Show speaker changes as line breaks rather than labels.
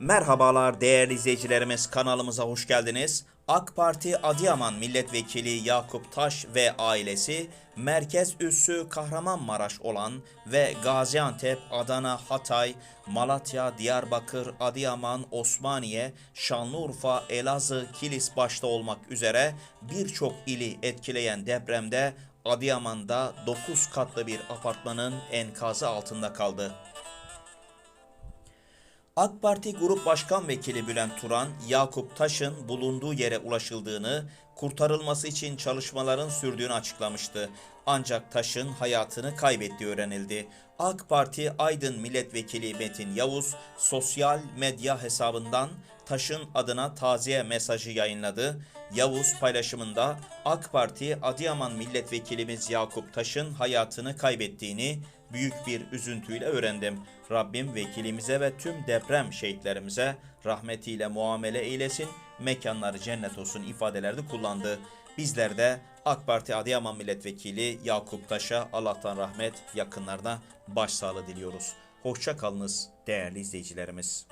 Merhabalar değerli izleyicilerimiz kanalımıza hoş geldiniz. AK Parti Adıyaman Milletvekili Yakup Taş ve ailesi merkez üssü Kahramanmaraş olan ve Gaziantep, Adana, Hatay, Malatya, Diyarbakır, Adıyaman, Osmaniye, Şanlıurfa, Elazığ, Kilis başta olmak üzere birçok ili etkileyen depremde Adıyaman'da 9 katlı bir apartmanın enkazı altında kaldı. AK Parti Grup Başkan Vekili Bülent Turan, Yakup Taş'ın bulunduğu yere ulaşıldığını, kurtarılması için çalışmaların sürdüğünü açıklamıştı. Ancak Taş'ın hayatını kaybettiği öğrenildi. AK Parti Aydın Milletvekili Metin Yavuz, sosyal medya hesabından Taş'ın adına taziye mesajı yayınladı. Yavuz paylaşımında AK Parti Adıyaman Milletvekilimiz Yakup Taş'ın hayatını kaybettiğini büyük bir üzüntüyle öğrendim. Rabbim vekilimize ve tüm deprem şehitlerimize rahmetiyle muamele eylesin, mekanları cennet olsun ifadeleri kullandı. Bizler de AK Parti Adıyaman Milletvekili Yakup Taş'a Allah'tan rahmet, yakınlarına başsağlığı diliyoruz. Hoşça kalınız değerli izleyicilerimiz.